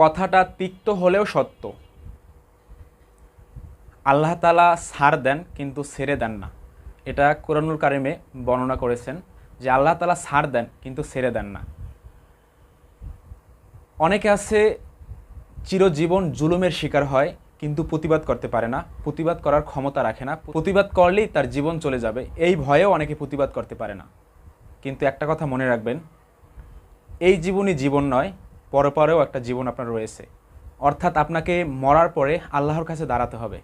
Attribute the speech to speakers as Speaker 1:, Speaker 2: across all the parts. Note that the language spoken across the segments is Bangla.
Speaker 1: কথাটা তিক্ত হলেও সত্য। আল্লাহ তালা সার দেন, কিন্তু ছেড়ে দেন না। এটা কোরআনুল কারিমে বর্ণনা করেছেন যে আল্লাহ তালা সার দেন, কিন্তু ছেড়ে দেন না। অনেকে আছে চিরজীবন জুলুমের শিকার হয়, কিন্তু প্রতিবাদ করতে পারে না, প্রতিবাদ করার ক্ষমতা রাখে না, প্রতিবাদ করলেই তার জীবন চলে যাবে, এই ভয়েও অনেকে প্রতিবাদ করতে পারে না। কিন্তু একটা কথা মনে রাখবেন, এই জীবনই জীবন নয় পরে পরেও একটা জীবন আপনার রয়েছে। অর্থাৎ আপনাকে মরার পরে আল্লাহর কাছে দাঁড়াতে হবে।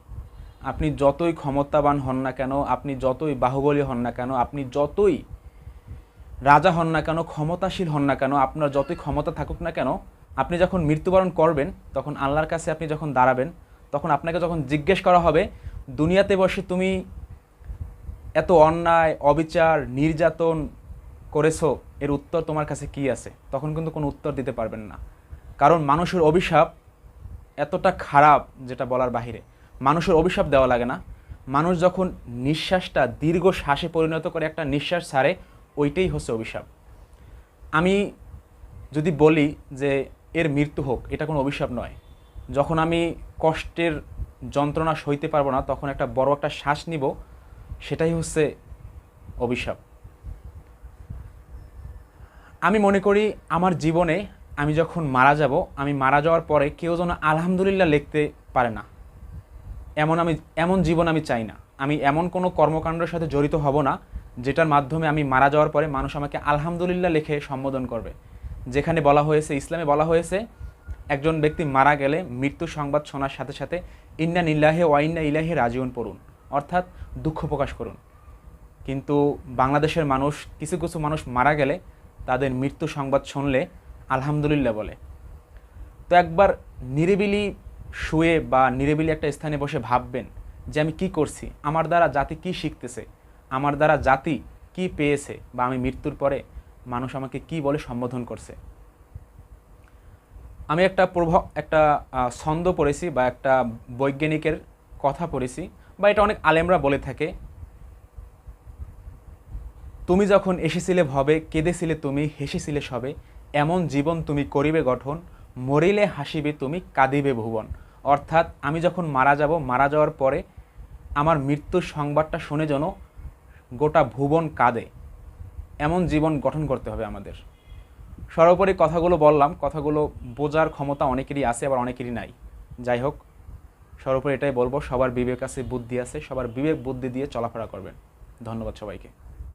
Speaker 1: আপনি যতই ক্ষমতাবান হন না কেন, আপনি যতই বাহুবলী হন না কেন, আপনি যতই রাজা হন না কেন, ক্ষমতাশীল হন না কেন, আপনার যতই ক্ষমতা থাকুক না কেন, আপনি যখন মৃত্যুবরণ করবেন, তখন আল্লাহর কাছে আপনি যখন দাঁড়াবেন, তখন আপনাকে যখন জিজ্ঞেস করা হবে, দুনিয়াতে বসে তুমি এত অন্যায়, অবিচার, নির্যাতন করেছ, এর উত্তর তোমার কাছে কি আছে? তখন কিন্তু কোনো উত্তর দিতে পারবেন না। কারণ মানুষের অভিশাপ এতটা খারাপ যেটা বলার বাহিরে। মানুষের অভিশাপ দেওয়া লাগে না। মানুষ যখন নিঃশ্বাসটা দীর্ঘ শ্বাসে পরিণত করে একটা নিঃশ্বাস ছাড়ে, ওইটাই হচ্ছে অভিশাপ। আমি যদি বলি যে এর মৃত্যু হোক, এটা কোনো অভিশাপ নয়। যখন আমি কষ্টের যন্ত্রণা সইতে পারব না, তখন একটা বড় একটা শ্বাস নিব, সেটাই হচ্ছে অভিশাপ। আমি মনে করি আমার জীবনে আমি যখন মারা যাব, আমি মারা যাওয়ার পরে কেউ যেন আলহামদুলিল্লাহ লিখতে পারে না। এমন আমি, এমন জীবন আমি চাই না। আমি এমন কোনো কর্মকাণ্ডের সাথে জড়িত হব না, যেটার মাধ্যমে আমি মারা যাওয়ার পরে মানুষ আমাকে আলহামদুলিল্লাহ লিখে সম্বোধন করবে। যেখানে বলা হয়েছে, ইসলামে বলা হয়েছে, একজন ব্যক্তি মারা গেলে মৃত্যু সংবাদ শোনার সাথে সাথে ইন্না নিল্লাহে ওয়াইন্না ইলাহে রাজিউন পড়ুন, অর্থাৎ দুঃখ প্রকাশ করুন। কিন্তু বাংলাদেশের মানুষ, কিছু কিছু মানুষ মারা গেলে তাদের মৃত্যু সংবাদ শুনলে আলহামদুলিল্লাহ বলে। তো একবার নিরিবিলি শুয়ে বা নিরিবিলি একটা স্থানে বসে ভাববেন যে আমি কি করছি, আমার দ্বারা জাতি কি শিখতেছে, আমার দ্বারা জাতি কি পেয়েছে বা আমি মৃত্যুর পরে মানুষ আমাকে কি বলে সম্বোধন করছে। আমি একটা প্রভাব একটা ছন্দ পড়েছি বা একটা বৈজ্ঞানিকের কথা পড়েছি বা এটা অনেক আলেমরা বলে থাকে। তুমি যখন এসেছিলে ভবে, কেঁদেছিলে তুমি, হেসেছিলে সবে, এমন জীবন তুমি করিবে গঠন, মরিলে হাসিবে তুমি, কাঁদিবে ভুবন। অর্থাৎ আমি যখন মারা যাব, মারা যাওয়ার পরে আমার মৃত্যুর সংবাদটা শুনে যেন গোটা ভুবন কাঁদে। এমন জীবন গঠন করতে হবে আমাদের। সর্বোপরি কথাগুলো বললাম, কথাগুলো বোঝার ক্ষমতা অনেকেরই আছে, আবার অনেকেরই নাই। যাই হোক, সর্বোপরি এটাই বলব, সবার বিবেক আছে, বুদ্ধি আছে, সবার বিবেক বুদ্ধি দিয়ে চলাফেরা করবেন। ধন্যবাদ সবাইকে।